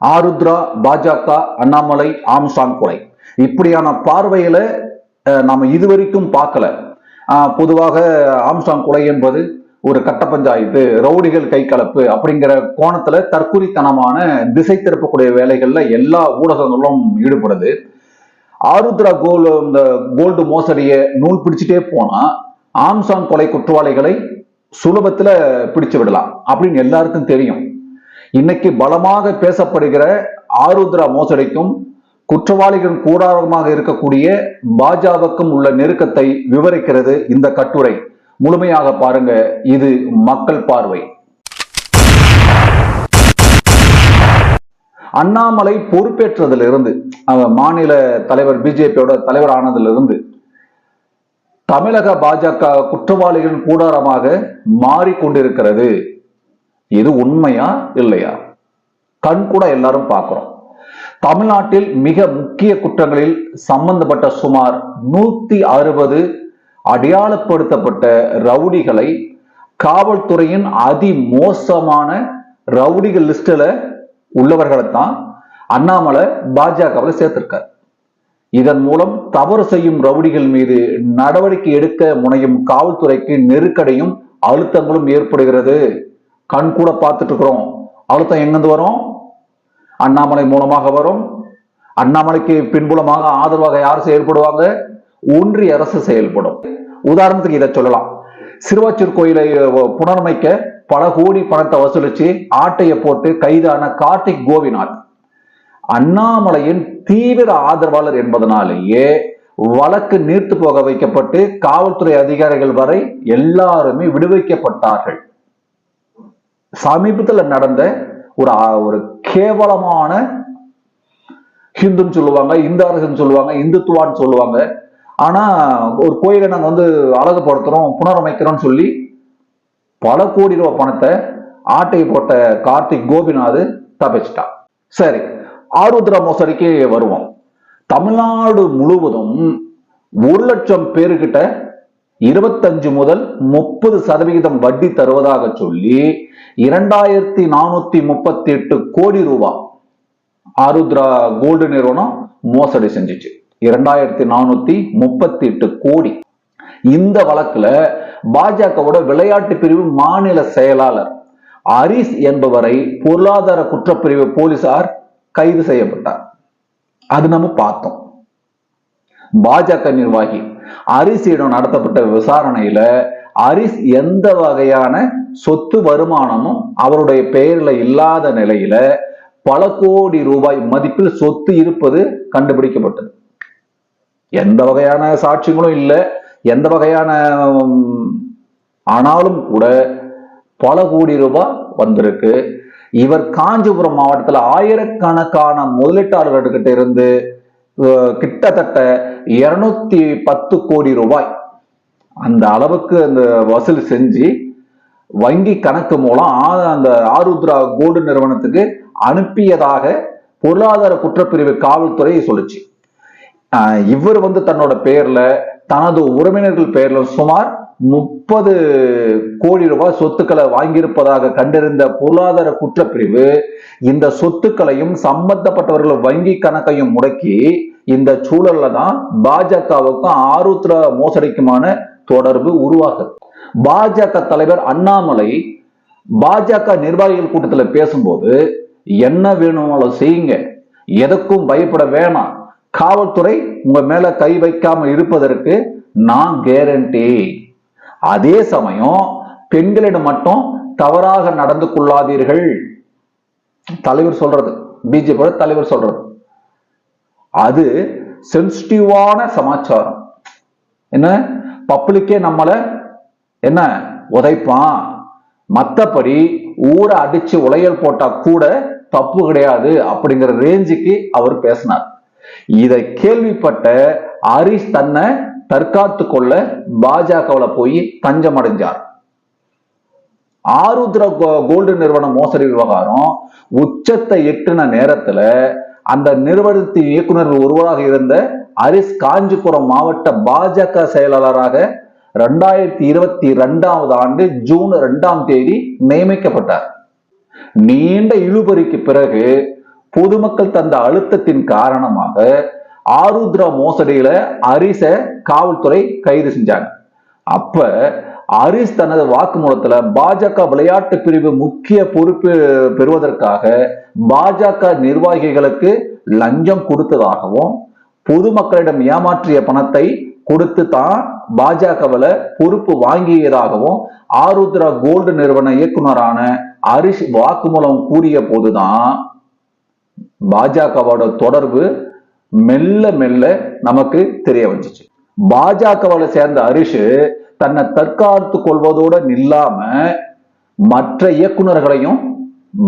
ஆருத்ரா பாஜக அண்ணாமலை ஆம்சாங் கொலை. இப்படியான பார்வையில நாம இதுவரைக்கும் பார்க்கல. பொதுவாக ஆம்சாங் கொலை என்பது ஒரு கட்ட பஞ்சாயத்து ரவுடிகள் கை கலப்பு அப்படிங்கிற கோணத்துல தற்குறித்தனமான திசை திருப்பக்கூடிய வேலைகள்ல எல்லா ஊடகங்களும் ஈடுபடுது. ஆருத்ரா கோல் இந்த கோல்டு மோசடியை நூல் பிடிச்சிட்டே போனா ஆம்சாங் கொலை குற்றவாளிகளை சுலபத்துல பிடிச்சு விடலாம் அப்படின்னு எல்லாருக்கும் தெரியும். இன்னைக்கு பலமாக பேசப்படுகிற ஆருத்ரா மோசடிக்கும் குற்றவாளிகளின் கூடாரமாக இருக்கக்கூடிய பாஜகவுக்கும் உள்ள நெருக்கத்தை விவரிக்கிறது இந்த கட்டுரை. முழுமையாக பாருங்க இது மக்கள் பார்வை. அண்ணாமலை பொறுப்பேற்றதிலிருந்து மாநில தலைவர் பிஜேபியோட தலைவர் ஆனதிலிருந்து தமிழக பாஜக குற்றவாளிகளின் கூடாரமாக மாறிக்கொண்டிருக்கிறது. இது உண்மையா இல்லையா? கண் கூட எல்லாரும் பார்க்கிறோம். தமிழ்நாட்டில் மிக முக்கிய குற்றங்களில் சம்பந்தப்பட்ட சுமார் நூத்தி அறுபது அடையாளப்படுத்தப்பட்ட ரவுடிகளை காவல்துறையின் அதி மோசமான ரவுடிகள் லிஸ்டில் உள்ளவர்களை தான் அண்ணாமலை பாஜகவில் சேர்த்திருக்கார். இதன் மூலம் தவறு செய்யும் ரவுடிகள் மீது நடவடிக்கை எடுக்க முனையும் காவல்துறைக்கு நெருக்கடியும் அழுத்தங்களும் ஏற்படுகிறது. கண் கூட பார்த்துட்டு இருக்கிறோம் அழுத்தம் எங்கிருந்து வரும்? அண்ணாமலை மூலமாக வரும். அண்ணாமலைக்கு பின்புலமாக ஆதரவாக யார் செயல்படுவாங்க? ஒன்றிய அரசு செயல்படும். உதாரணத்துக்கு இதை சொல்லலாம். சிறுவாச்சூர் கோயிலை புனரமைக்க பல கோடி பணத்தை வசூலிச்சு ஆட்டையை போட்டு கைதான கார்த்திக் கோவிநாத். அண்ணாமலையின் தீவிர ஆதரவாளர் என்பதனாலேயே வழக்கு நீர்த்து போக வைக்கப்பட்டு காவல்துறை அதிகாரிகள் வரை எல்லாருமே விடுவிக்கப்பட்டார்கள். சமீபத்தில் நடந்த ஒரு ஒரு கேவலமான ஹிந்துன்னு சொல்லுவாங்க இந்து அரசுன்னு சொல்லுவாங்க இந்துத்துவான்னு சொல்லுவாங்க. ஆனா ஒரு கோயிலை நாங்கள் வந்து அழகுபடுத்துறோம் புனரமைக்கிறோம்னு சொல்லி பல கோடி ரூபா பணத்தை ஆட்டை போட்ட கார்த்திக் கோபிநாத் தப்பிச்சிட்டான் சரி ஆருத்ரா மோசடிக்கு வருவோம். தமிழ்நாடு முழுவதும் ஒரு லட்சம் பேருக்கிட்ட இருபத்தஞ்சு முதல் முப்பது சதவிகிதம் வட்டி தருவதாக சொல்லி இரண்டாயிரத்தி நானூத்தி முப்பத்தி எட்டு கோடி ரூபாய் ஆருத்ரா கோல்டு நிறுவனம் மோசடி செஞ்சுச்சு. இரண்டாயிரத்தி நானூத்தி முப்பத்தி எட்டு கோடி. இந்த வழக்குல பாஜகவோட விளையாட்டு பிரிவு மாநில செயலாளர் ஹரிஸ் என்பவரை பொருளாதார குற்றப்பிரிவு போலீசார் கைது செய்யப்பட்டார். அது நம்ம பார்த்தோம். பாஜக நிர்வாகி அரிசியிடம் நடத்தப்பட்ட விசாரணையில அரிஸ் எந்த வகையான சொத்து வருமானமும் அவருடைய பெயர்ல இல்லாத நிலையில பல கோடி ரூபாய் மதிப்பில் சொத்து இருப்பது கண்டுபிடிக்கப்பட்டது. எந்த வகையான சாட்சியங்களும் இல்லை. எந்த வகையான உம், ஆனாலும் கூட பல கோடி ரூபாய் வந்திருக்கு. இவர் காஞ்சிபுரம் மாவட்டத்துல ஆயிரக்கணக்கான முதலீட்டாளர்கிட்ட இருந்து கிட்டத்தட்ட இருநூத்தி பத்து கோடி ரூபாய். அந்த அளவுக்கு அந்த வசூல் செஞ்சு வங்கி கணக்கு மூலம் அந்த ஆருத்ரா கோல்டு நிறுவனத்துக்கு அனுப்பியதாக பொருளாதார குற்றப்பிரிவு காவல்துறை சொல்லுச்சு. இவர் வந்து தன்னோட பெயர்ல தனது உறவினர்கள் பெயர்ல சுமார் முப்பது கோடி ரூபாய் சொத்துக்களை வாங்கியிருப்பதாக கண்டறிந்த பொருளாதார குற்றப்பிரிவு இந்த சொத்துக்களையும் சம்பந்தப்பட்டவர்கள் வங்கி கணக்கையும் முடக்கி இந்த சூழல்ல தான் பாஜகவுக்கும் ஆருத்ர மோசடிக்குமான தொடர்பு உருவாகுது. பாஜக தலைவர் அண்ணாமலை பாஜக நிர்வாகிகள் கூட்டத்தில் பேசும்போது என்ன வேணுமாலும் செய்யுங்க. எதுக்கும் பயப்பட வேணாம். காவல்துறை உங்க மேல கை வைக்காம இருப்பதற்கு நான் கேரண்டி அதே சமயம் பெண்களிடம் மட்டும் தவறாக நடந்து கொள்ளாதீர்கள் தலைவர் சொல்றது பிஜேபியோட தலைவர் சொல்றது. அது சென்சிட்டிவான சமாச்சாரம். என்ன? பப்ளிக்கே நம்மள என்ன? உதைப்பான். மற்றபடி ஊரை அடிச்சு உலையல் போட்டா கூட தப்பு கிடையாது அப்படிங்கிற ரேஞ்சுக்கு அவர் பேசினார். இதை கேள்விப்பட்ட ஹரிஷ் தன்னை தற்காத்து கொள்ள பாஜகவில் போய் தஞ்சம் அடைஞ்சார் ஆருத்ர கோ- கோல்டு நிறுவன மோசடி விவகாரம் உச்சத்தை எட்டுன நேரத்துல அந்த நிறுவனத்தின் இயக்குநர்கள் ஒருவராக இருந்த அரிஸ் காஞ்சிபுரம் மாவட்ட பாஜக செயலாளராக ரெண்டாயிரத்தி இருபத்தி ரெண்டாவது ஆண்டு ஜூன் ரெண்டாம் தேதி நியமிக்கப்பட்டார். நீண்ட இழுபறிக்கு பிறகு பொதுமக்கள் தந்த அழுத்தத்தின் காரணமாக ஆருத்ரா மோசடியில அரிச காவல்துறை கைது செஞ்சாங்க. அப்ப ஹரிஸ் தனது வாக்குமூலத்துல பாஜக விளையாட்டு பிரிவு முக்கிய பொறுப்பு பெறுவதற்காக பாஜக நிர்வாகிகளுக்கு லஞ்சம் கொடுத்ததாகவும் பொதுமக்களிடம் ஏமாற்றிய பணத்தை கொடுத்து தான் பாஜகவில் பொறுப்பு வாங்கியதாகவும் ஆருத்ரா கோல்டு நிறுவன இயக்குனரான ஹரிஷ் வாக்குமூலம் கூறிய போதுதான் பாஜகவோட தொடர்பு மெல்ல மெல்ல நமக்கு தெரிய வந்துச்சு. பாஜகவில் சேர்ந்த ஹரிஷ் தன்னை தற்காத்து கொள்வதோடு நில்லாம மற்ற இயக்குனர்களையும்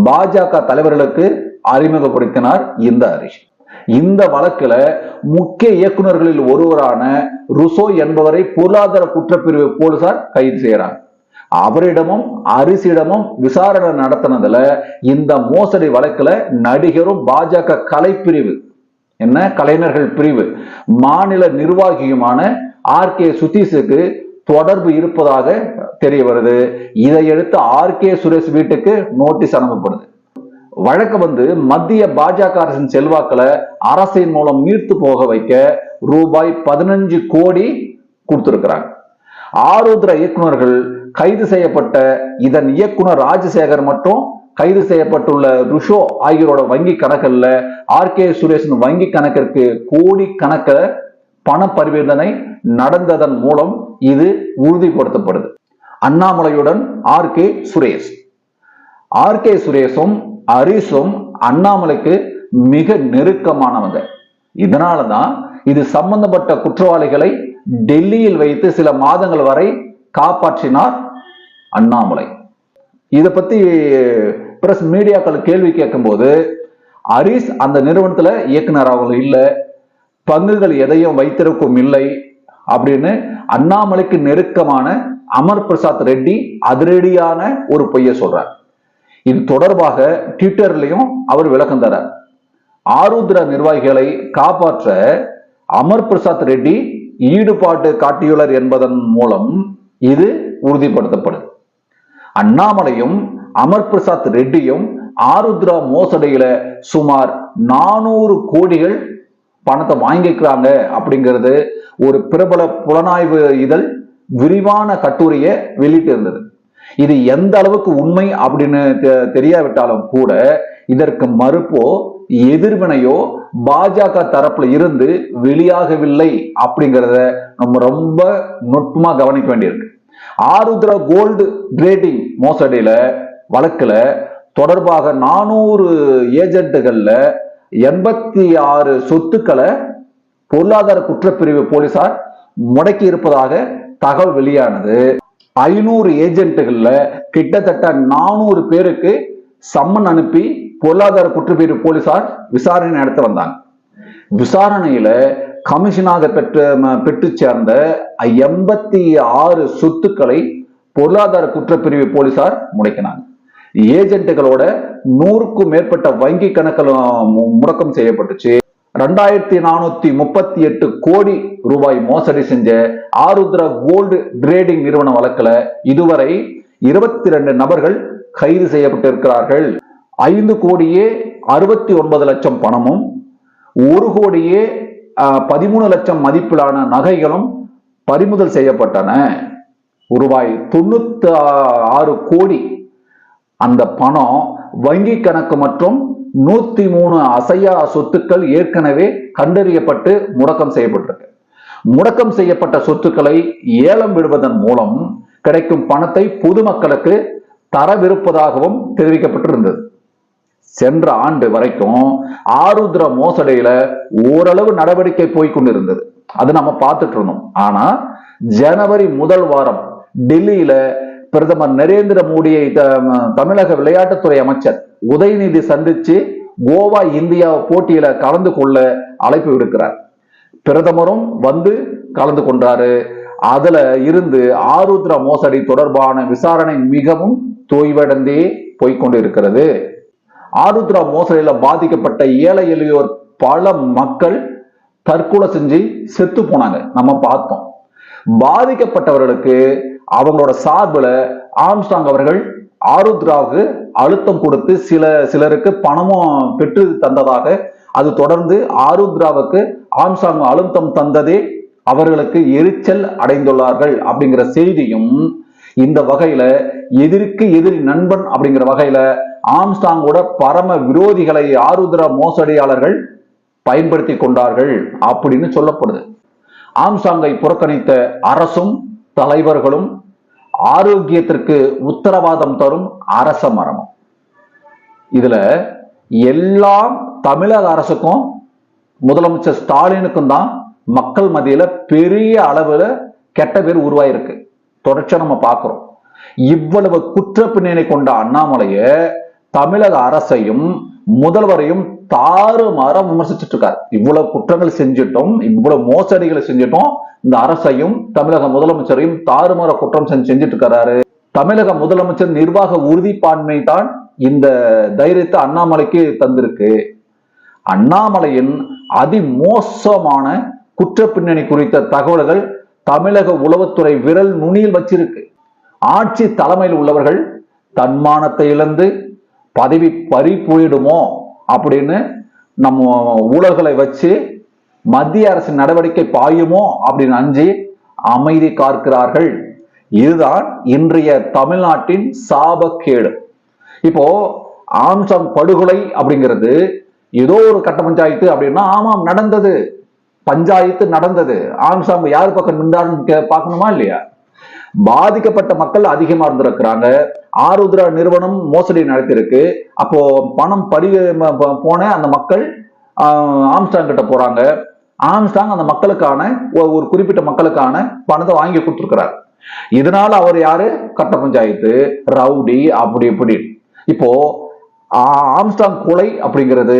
பாஜக தலைவர்களுக்கு அறிமுகப்படுத்தினார் இந்த ஹரிஷ் இந்த வழக்குல முக்கிய இயக்குனர்களில் ஒருவரான ருசோ என்பவரை பொருளாதார குற்றப்பிரிவு போலீசார் கைது செய்யறாங்க. அவரிடமும் அரிசியிடமும் விசாரணை நடத்தினதுல இந்த மோசடி வழக்குல நடிகரும் பாஜக கலைப்பிரிவு என்ன? கலைஞர்கள் பிரிவு மாநில நிர்வாகியுமான ஆர் கே சுதீஷுக்கு தொடர்பு இருப்பதாக தெரிய வருது. இதையடுத்து ஆர் கே சுரேஷ் வீட்டுக்கு நோட்டீஸ் அனுப்பப்படுது. வழக்கு வந்து மத்திய பாஜக அரசின் செல்வாக்களை அரசின் மூலம் மீட்து போக வைக்க ரூபாய் பதினஞ்சு கோடி கொடுத்திருக்கிறாங்க. ஆருத்ர இயக்குனர்கள் கைது செய்யப்பட்ட இதன் இயக்குனர் ராஜசேகர் மற்றும் கைது செய்யப்பட்டுள்ள ருஷோ ஆகியோரோட வங்கி கணக்கில் ஆர் கே சுரேஷின் வங்கி கணக்கிற்கு கோடி கணக்க பண பரிவர்த்தனை நடந்ததன் மூலம் இது உறுதிப்படுத்தப்படுது. அண்ணாமலையுடன் R K Suresh. R K சுரேஷும் ஹரிஷும் அண்ணாமலைக்கு மிக நெருக்கமானவங்க. இதனாலதான் இது சம்பந்தப்பட்ட குற்றவாளிகளை டெல்லியில் வைத்து சில மாதங்கள் வரை காப்பாற்றினார் அண்ணாமலை. இதை பத்தி பிரஸ் மீடியாக்கள் கேள்வி கேட்கும்போது ஹரிஷ் அந்த நிறுவனத்துல இயக்குனராகவும் இல்லை பங்குகள் எதையும் வைத்திருக்கும் இல்லை அப்படின்னு அண்ணாமலைக்கு நெருக்கமான அமர் பிரசாத் ரெட்டி அதிரடியான ஒரு பொய்ய சொல்றார். இது தொடர்பாக ட்விட்டர்லயும் அவர் விளக்கம் தரார். ஆருத்ரா நிர்வாகிகளை காப்பாற்ற அமர் பிரசாத் ரெட்டி ஈடுபாட்டு காட்டியுள்ளார் என்பதன் மூலம் இது உறுதிப்படுத்தப்படுது. அண்ணாமலையும் அமர் பிரசாத் ரெட்டியும் ஆருத்ரா மோசடியில சுமார் நானூறு கோடிகள் பணத்தை வாங்கிக்கிறாங்க அப்படிங்கிறது ஒரு பிரபல புலனாய்வு இதழ் விரிவான கட்டுரையை வெளியிட்டு இருந்தது இது எந்த அளவுக்கு உண்மை அப்படின்னு தெ- தெரியாவிட்டாலும் கூட இதற்கு மறுப்போ எதிர்வினையோ பாஜக தரப்புல இருந்து வெளியாகவில்லை அப்படிங்கிறத நம்ம ரொம்ப நுட்பமா கவனிக்க வேண்டியிருக்கு. ஆருத்ரா கோல்டு கிரேடிங் மோசடியில வழக்குல தொடர்பாக நானூறு ஏஜென்ட்டுகள்ல எண்பத்தி ஆறு சொத்துக்களை பொருளாதார குற்றப்பிரிவு போலீசார் முடக்கி இருப்பதாக தகவல் வெளியானது. ஐநூறு ஏஜென்ட்டுகள்ல கிட்டத்தட்ட நானூறு பேருக்கு சம்மன் அனுப்பி பொருளாதார குற்றப்பிரிவு போலீசார் விசாரணை நடத்த வந்தாங்க. விசாரணையில கமிஷனாக பெற்று சேர்ந்த எண்பத்தி ஆறு சொத்துக்களை பொருளாதார குற்றப்பிரிவு போலீசார் முடக்கினாங்க. ஏஜென்ட்டுகளோட நூறுக்கும் மேற்பட்ட வங்கி கணக்கிலும் முடக்கம் செய்யப்பட்டுச்சு. ரெண்டாயிரத்தி நானூத்தி முப்பத்தி எட்டு கோடி ரூபாய் மோசடி செஞ்ச ஆருத்ரா கோல்டு டிரேடிங் நிறுவன வழக்குல இதுவரை இருபத்தி ரெண்டு நபர்கள் கைது செய்யப்பட்டிருக்கிறார்கள். ஐந்து கோடியே அறுபத்தி ஒன்பது லட்சம் பணமும் ஒரு கோடியே பதிமூணு லட்சம் மதிப்பிலான நகைகளும் பறிமுதல் செய்யப்பட்டன. ரூபாய் தொண்ணூத்தி ஆறு கோடி அந்த பணம் வங்கி கணக்கு மற்றும் நூத்தி மூணு அசையா சொத்துக்கள் ஏற்கனவே கண்டறியப்பட்டு முடக்கம் செய்யப்பட்டிருக்கு. முடக்கம் செய்யப்பட்ட சொத்துக்களை ஏலம் விடுவதன் மூலம் கிடைக்கும் பணத்தை பொதுமக்களுக்கு தரவிருப்பதாகவும் தெரிவிக்கப்பட்டிருந்தது. சென்ற ஆண்டு வரைக்கும் ஆருத்ர மோசடியில ஓரளவு நடவடிக்கை போய் கொண்டிருந்தது. அது நம்ம பார்த்துட்டு இருந்தோம். ஆனா ஜனவரி முதல் வாரம் டெல்லியில பிரதமர் நரேந்திர மோடியை த- தமிழக விளையாட்டுத்துறை அமைச்சர் உதயநிதி சந்திச்சு கோவா இந்தியா போட்டியில கலந்து கொள்ள அழைப்பு விடுக்கிறார். பிரதமரும் வந்து கலந்து கொண்டாரு. அதுல இருந்து ஆருத்ரா மோசடி தொடர்பான விசாரணை மிகவும் தொய்வடைந்தே போய்க்கொண்டிருக்கிறது. ஆருத்ரா மோசடியில பாதிக்கப்பட்ட ஏழை எளியோர் பல மக்கள் தற்கொலை செஞ்சு செத்து போனாங்க. நம்ம பார்த்தோம். பாதிக்கப்பட்டவர்களுக்கு அவங்களோட சார்புல ஆம்ஸ்டாங் அவர்கள் ஆருத்ராவுக்கு அழுத்தம் கொடுத்து சில சிலருக்கு பணமும் பெற்று தந்ததாக அது தொடர்ந்து ஆருத்ராவுக்கு ஆம்சாங் அழுத்தம் தந்ததே அவர்களுக்கு எரிச்சல் அடைந்துள்ளார்கள் அப்படிங்கிற செய்தியும் இந்த வகையில எதிரிக்கு எதிரி நண்பன் அப்படிங்கிற வகையில ஆம்ஸ்டாங்கோட பரம விரோதிகளை ஆருத்ரா மோசடியாளர்கள் பயன்படுத்தி கொண்டார்கள் அப்படின்னு சொல்லப்படுது. ஆம்சாங்கை புறக்கணித்த அரசும் தலைவர்களும் ஆரோக்கியத்திற்கு உத்தரவாதம் தரும் அரச மரமும் இதுல எல்லாம் தமிழக அரசுக்கும் முதலமைச்சர் ஸ்டாலினுக்கும் தான் மக்கள் மத்தியில பெரிய அளவுல கெட்ட பேர் உருவாயிருக்கு. தொடர்ச்சியா நம்ம பார்க்கிறோம் இவ்வளவு குற்ற பின்னணி கொண்ட அண்ணாமலைய தமிழக அரசையும் முதல்வரையும் தாறுமாற விமர்சிச்சுட்டு இருக்காரு இவ்வளவு குற்றங்கள் செஞ்சிட்டோம் இவ்வளவு மோசடிகளை செஞ்சிட்டோம் இந்த அரசையும் தமிழக முதலமைச்சரையும் தாறுமாற குற்றம் செஞ்சு செஞ்சுட்டு இருக்கிறாரு தமிழக முதலமைச்சர் நிர்வாக உறுதிப்பான்மை தான் இந்த தைரியத்தை அண்ணாமலைக்கு தந்திருக்கு. அண்ணாமலையின் அதிமோசமான குற்ற பின்னணி குறித்த தகவல்கள் தமிழக உளவுத்துறை விரல் நுனியில் வச்சிருக்கு. ஆட்சி தலைமையில் உள்ளவர்கள் தன்மானத்தை இழந்து பதவி பறி போயிடுமோ அப்படின்னு நம்ம ஊழல்களை வச்சு மத்திய அரசின் நடவடிக்கை பாயுமோ அப்படின்னு அஞ்சி அமைதி காக்கிறார்கள். இதுதான் இன்றைய தமிழ்நாட்டின் சாபக்கேடு. இப்போ ஆம்சம் படுகொலை அப்படிங்கிறது ஏதோ ஒரு கட்ட பஞ்சாயத்து அப்படின்னா ஆமாம் நடந்தது. பஞ்சாயத்து நடந்தது. ஆம்சாம் யார் பக்கம் நின்றாருன்னு கே- பார்க்கணுமா இல்லையா? பாதிக்கப்பட்ட மக்கள் அதிகமா இருந்திருக்கிறாங்க. ஆருத்ரா நிறுவனம் மோசடி நடத்தியிருக்கு. அப்போ பணம் பறி போன அந்த மக்கள் ஆம்ஸ்டாங் கிட்ட போறாங்க. ஆம்ஸ்டாங் அந்த மக்களுக்கான ஒரு குறிப்பிட்ட மக்களுக்கான பணத்தை வாங்கி கொடுத்துருக்கிறார். இதனால அவர் யாரு? கட்ட பஞ்சாயத்து ரவுடி அப்படி இப்படி. இப்போ ஆம்ஸ்டாங் கொலை அப்படிங்கிறது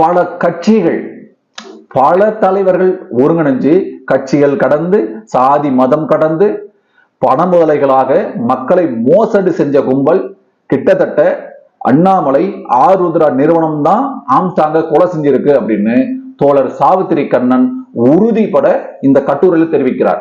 பல கட்சிகள் பல தலைவர்கள் ஒருங்கிணைஞ்சு கட்சிகள் கடந்து சாதி மதம் கடந்து பண முதலைகளாக மக்களை மோசடி செஞ்ச கும்பல் கிட்டத்தட்ட அண்ணாமலை ஆருத்ரா நிறுவனம் தான் ஆம்ஸ்டாங்க கொலை செஞ்சிருக்கு அப்படின்னு தோழர் சாவித்திரி கண்ணன் உறுதிபட இந்த கட்டுரையில் தெரிவிக்கிறார்.